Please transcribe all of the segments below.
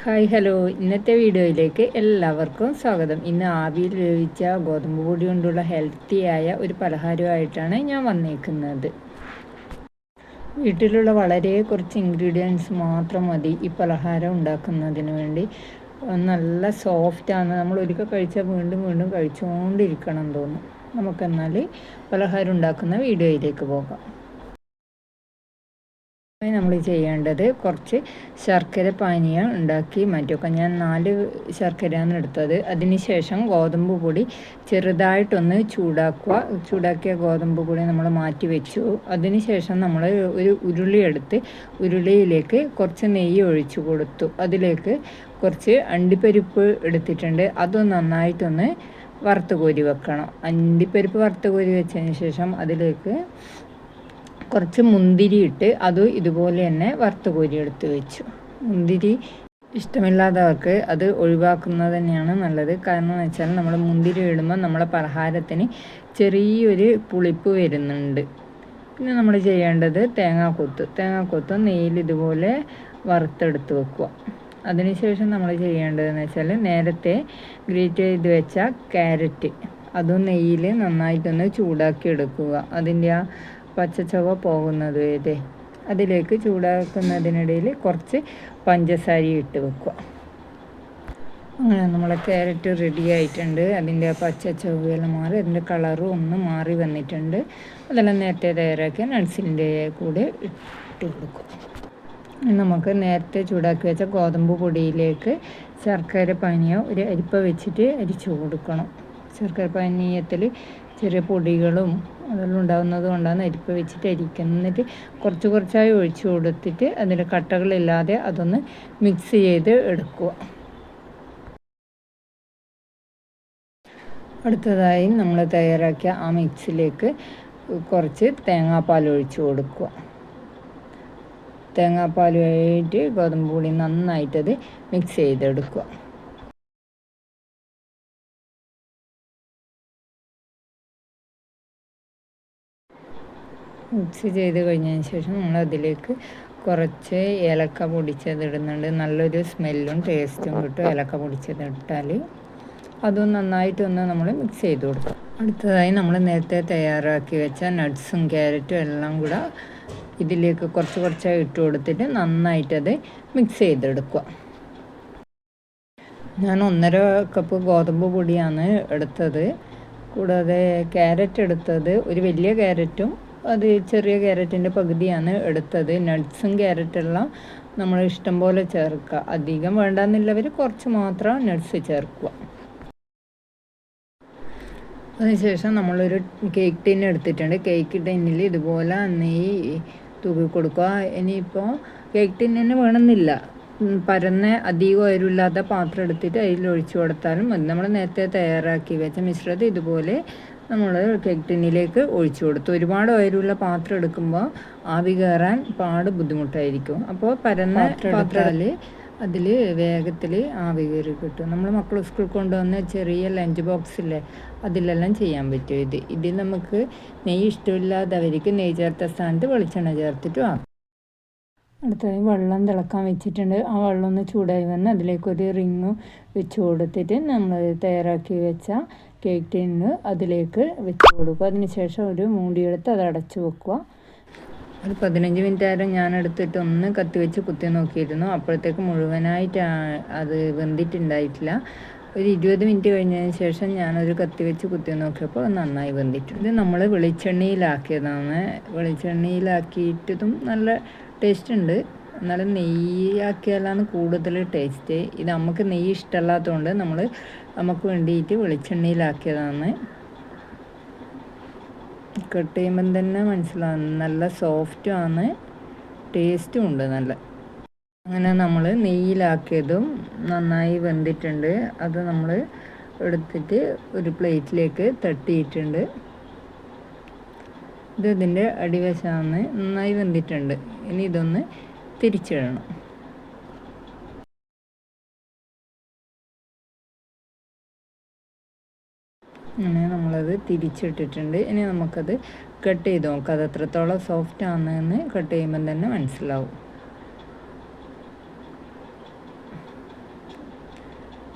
Hi hello. ഇന്നത്തെ വീഡിയോയിലേക്ക് എല്ലാവർക്കും സ്വാഗതം. ഇന്ന് ആവിയിൽ വേവിച്ച ഗോതമ്പ് പൊടി കൊണ്ടുള്ള ഹെൽത്തിയായ ഒരു പലഹാരമായിട്ടാണ് ഞാൻ വന്നേക്കുന്നത്. വീട്ടിലുള്ള വളരെ കുറച്ച് ഇൻഗ്രീഡിയൻസ് മാത്രം മതി ഈ പലഹാരം ഉണ്ടാക്കുന്നതിന് വേണ്ടി. നല്ല സോഫ്റ്റാണ് നമ്മൾ ഒരിക്കൽ കഴിച്ചാൽ വീണ്ടും വീണ്ടും കഴിച്ചുകൊണ്ടിരിക്കണം തോന്നും. നമുക്കെന്നാൽ പലഹാരം ഉണ്ടാക്കുന്ന വീഡിയോയിലേക്ക് പോകാം. നമ്മൾ ചെയ്യേണ്ടത് കുറച്ച് ശർക്കര പാനീയം ഉണ്ടാക്കി മാറ്റിവെക്കാം ഞാൻ നാല് ശർക്കരയാണ് എടുത്തത്. അതിനുശേഷം ഗോതമ്പ് പൊടി ചെറുതായിട്ടൊന്ന് ചൂടാക്കുക. ചൂടാക്കിയ ഗോതമ്പ് പൊടി നമ്മൾ മാറ്റി വെച്ചു. അതിനുശേഷം നമ്മൾ ഒരു ഉരുളി എടുത്ത് ഉരുളിയിലേക്ക് കുറച്ച് നെയ്യ് ഒഴിച്ചു കൊടുത്തു. അതിലേക്ക് കുറച്ച് അണ്ടിപ്പരിപ്പ് എടുത്തിട്ടുണ്ട്. അത് നന്നായിട്ടൊന്ന് വറുത്ത് കോരി വെക്കണം. അണ്ടിപ്പരിപ്പ് വറുത്ത് കോരി വെച്ചതിന് ശേഷം അതിലേക്ക് കുറച്ച് മുന്തിരി ഇട്ട് അത് ഇതുപോലെ തന്നെ വറുത്ത് കോരി എടുത്ത് വെച്ചു. മുന്തിരി ഇഷ്ടമില്ലാത്തവർക്ക് അത് ഒഴിവാക്കുന്നത് തന്നെയാണ് നല്ലത്. കാരണം എന്ന് വെച്ചാൽ നമ്മൾ മുന്തിരി ഇടുമ്പോൾ നമ്മുടെ പലഹാരത്തിന് ചെറിയൊരു പുളിപ്പ് വരുന്നുണ്ട്. പിന്നെ നമ്മൾ ചെയ്യേണ്ടത് തേങ്ങാക്കൊത്ത്. തേങ്ങാക്കൊത്ത് നെയ്യിൽ ഇതുപോലെ വറുത്തെടുത്ത് വെക്കുക. അതിനുശേഷം നമ്മൾ ചെയ്യേണ്ടതെന്ന് വെച്ചാൽ നേരത്തെ ഗ്രേറ്റ് ചെയ്ത് വെച്ച ക്യാരറ്റ്. അതും നെയ്യിൽ നന്നായിട്ടൊന്ന് ചൂടാക്കി എടുക്കുക. അതിന്റെ ആ പച്ചച്ചവ പോകുന്നത് വരെ. അതിലേക്ക് ചൂടാക്കുന്നതിനിടയിൽ കുറച്ച് പഞ്ചസാര ഇട്ട് വെക്കുക. അങ്ങനെ നമ്മളെ ക്യാരറ്റ് റെഡി ആയിട്ടുണ്ട്. അതിന്റെ പച്ച ചൊവ്വയെല്ലാം മാറി അതിന്റെ കളറും ഒന്ന് മാറി വന്നിട്ടുണ്ട്. അതെല്ലാം നേരത്തെ തയ്യാറാക്കി നട്സിന്റെ കൂടെ ഇട്ട് കൊടുക്കും. നമുക്ക് നേരത്തെ ചൂടാക്കി വെച്ച ഗോതമ്പ് പൊടിയിലേക്ക് ശർക്കര പാനീയം ഒരു അരിപ്പ വെച്ചിട്ട് അരിച്ചു കൊടുക്കണം. ശർക്കര പാനീയത്തിൽ ചെറിയ പൊടികളും അതെല്ലാം ഉണ്ടാകുന്നത് കൊണ്ടാണ് അരിപ്പ് വെച്ചിട്ട് അരിക്കുന്നത്. എന്നിട്ട് കുറച്ച് കുറച്ചായി ഒഴിച്ചു കൊടുത്തിട്ട് അതിന്റെ കട്ടകളില്ലാതെ അതൊന്ന് മിക്സ് ചെയ്ത് എടുക്കുക. അടുത്തതായി നമ്മൾ തയ്യാറാക്കിയ ആ മിക്സിലേക്ക് കുറച്ച് തേങ്ങാപ്പാൽ ഒഴിച്ചു കൊടുക്കുക. തേങ്ങാപ്പാലുമായിട്ട് ഗോതമ്പ് പൊടി നന്നായിട്ടത് മിക്സ് ചെയ്തെടുക്കുക. മിക്സ് ചെയ്ത് കഴിഞ്ഞതിന് ശേഷം നമ്മൾ അതിലേക്ക് കുറച്ച് ഏലക്ക പൊടിച്ചത് ഇടുന്നുണ്ട് നല്ലൊരു സ്മെല്ലും ടേസ്റ്റും കിട്ടും ഏലക്ക പൊടിച്ചത് ഇട്ടാൽ അതും നന്നായിട്ടൊന്ന് നമ്മൾ മിക്സ് ചെയ്ത് കൊടുക്കും. അടുത്തതായി നമ്മൾ നേരത്തെ തയ്യാറാക്കി വെച്ച നട്ട്സും ക്യാരറ്റും എല്ലാം കൂടെ ഇതിലേക്ക് കുറച്ച് കുറച്ചായി ഇട്ട് കൊടുത്തിട്ട് നന്നായിട്ടത് മിക്സ് ചെയ്തെടുക്കുക. ഞാൻ ഒന്നര കപ്പ് ഗോതമ്പ് പൊടിയാണ് എടുത്തത്. കൂടാതെ ക്യാരറ്റ് എടുത്തത്. ഒരു വലിയ ക്യാരറ്റും അത് ചെറിയ ക്യാരറ്റിന്റെ പകുതിയാണ് എടുത്തത്. നട്ട്സും ക്യാരറ്റെല്ലാം നമ്മൾ ഇഷ്ടം പോലെ ചേർക്കുക. അധികം വേണ്ടെന്നുള്ളവർ കുറച്ച് മാത്രം നട്ട്സ് ചേർക്കുക. അതിനുശേഷം നമ്മളൊരു കേക്ക് ടിൻ എടുത്തിട്ടുണ്ട്. കേക്ക് ടിന്നിൽ ഇതുപോലെ നെയ്യ് തൂക്കി കൊടുക്കുക. ഇനിയിപ്പോൾ കേക്ക് ടിന്നിന് വേണമെന്നില്ല. പരന്ന അധികം ഉയരമില്ലാത്ത പാത്രം എടുത്തിട്ട് അതിൽ ഒഴിച്ചു കൊടുത്താലും നമ്മൾ നേരത്തെ തയ്യാറാക്കി വെച്ച മിശ്രിതം ഇതുപോലെ നമ്മൾ കേക്ക് ടിന്നിലേക്ക് ഒഴിച്ചു കൊടുത്തു. ഒരുപാട് ഉയരമുള്ള പാത്രം എടുക്കുമ്പോൾ ആവി കയറാൻ പാട് ബുദ്ധിമുട്ടായിരിക്കും. അപ്പോൾ പരന്ന പാത്രത്തിൽ അതിൽ വേഗത്തിൽ ആവി കയറി കിട്ടും. നമ്മൾ മക്കൾ സ്കൂൾ കൊണ്ടുവന്ന ചെറിയ ലഞ്ച് ബോക്സില്ലേ അതിലെല്ലാം ചെയ്യാൻ പറ്റും ഇത്. ഇതിൽ നമുക്ക് നെയ്യ് ഇഷ്ടമില്ലാത്തവർക്ക് നെയ്യ് ചേർത്ത സ്ഥാനത്ത് വെളിച്ചെണ്ണ ചേർത്തിട്ടും ആക്കും. അടുത്തത് വെള്ളം തിളക്കാൻ വെച്ചിട്ടുണ്ട്. ആ വെള്ളം ഒന്ന് ചൂടായി വന്ന് അതിലേക്കൊരു റിങ് വെച്ച് കൊടുത്തിട്ട് നമ്മൾ തയ്യാറാക്കി വെച്ച കേക്ക് ടിന്ന് അതിലേക്ക് വെച്ച് കൊടുക്കുക അതിനുശേഷം ഒരു മൂടിയെടുത്ത് അത് അടച്ചു വെക്കുക. ഒരു പതിനഞ്ച് മിനിറ്റ് നേരം ഞാൻ എടുത്തിട്ട് ഒന്ന് കത്തി വെച്ച് കുത്തി നോക്കിയിരുന്നു. അപ്പോഴത്തേക്ക് മുഴുവനായിട്ട് അത് വെന്തിട്ടുണ്ടായിട്ടില്ല. ഒരു ഇരുപത് മിനിറ്റ് കഴിഞ്ഞതിന് ശേഷം ഞാനൊരു കത്തി വെച്ച് കുത്തി നോക്കിയപ്പോൾ നന്നായി വെന്തിട്ടുണ്ട്. ഇത് നമ്മൾ വെളിച്ചെണ്ണയിലാക്കിയതാണ്. വെളിച്ചെണ്ണയിലാക്കിയിട്ടതും നല്ല ടേസ്റ്റ് ഉണ്ട്. എന്നാലും നെയ്യാക്കിയാലാണ് കൂടുതൽ ടേസ്റ്റ്. ഇത് നമുക്ക് നെയ്യ് ഇഷ്ടമല്ലാത്തതുകൊണ്ട് നമ്മൾ നമുക്ക് വേണ്ടിയിട്ട് വെളിച്ചെണ്ണയിലാക്കിയതാണ്. കട്ട് ചെയ്യുമ്പം തന്നെ മനസ്സിലാവും. നല്ല സോഫ്റ്റും ആണ്. ടേസ്റ്റും ഉണ്ട് നല്ല. അങ്ങനെ നമ്മൾ നെയ്യിലാക്കിയതും നന്നായി വെന്തിട്ടുണ്ട്. അത് നമ്മൾ എടുത്തിട്ട് ഒരു പ്ലേറ്റിലേക്ക് തട്ടിയിട്ടുണ്ട്. ഇത് ഇതിന്റെ അടിവശമാണ്. നന്നായി വെന്തിട്ടുണ്ട്. ഇനി ഇതൊന്ന് തിരിച്ചിടണം. അങ്ങനെ നമ്മളത് തിരിച്ചിട്ടിട്ടുണ്ട്. ഇനി നമുക്കത് കട്ട് ചെയ്ത് നോക്കാം. അത് എത്രത്തോളം സോഫ്റ്റ് ആണെന്ന് കട്ട് ചെയ്യുമ്പം തന്നെ മനസ്സിലാവും.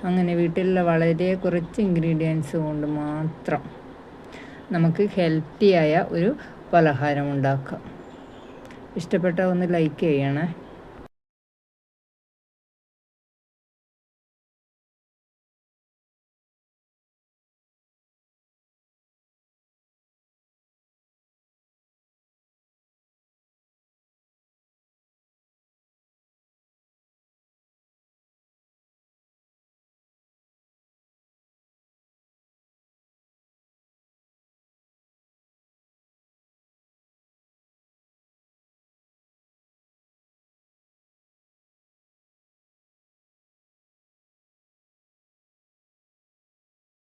അങ്ങനെ വീട്ടിലുള്ള വളരെ കുറച്ച് ഇൻഗ്രീഡിയൻസ് കൊണ്ട് മാത്രം നമുക്ക് ഹെൽത്തിയായ ഒരു പലഹാരം ഉണ്ടാക്കാം. ഇഷ്ടപ്പെട്ട ഒന്ന് ലൈക്ക് ചെയ്യണേ.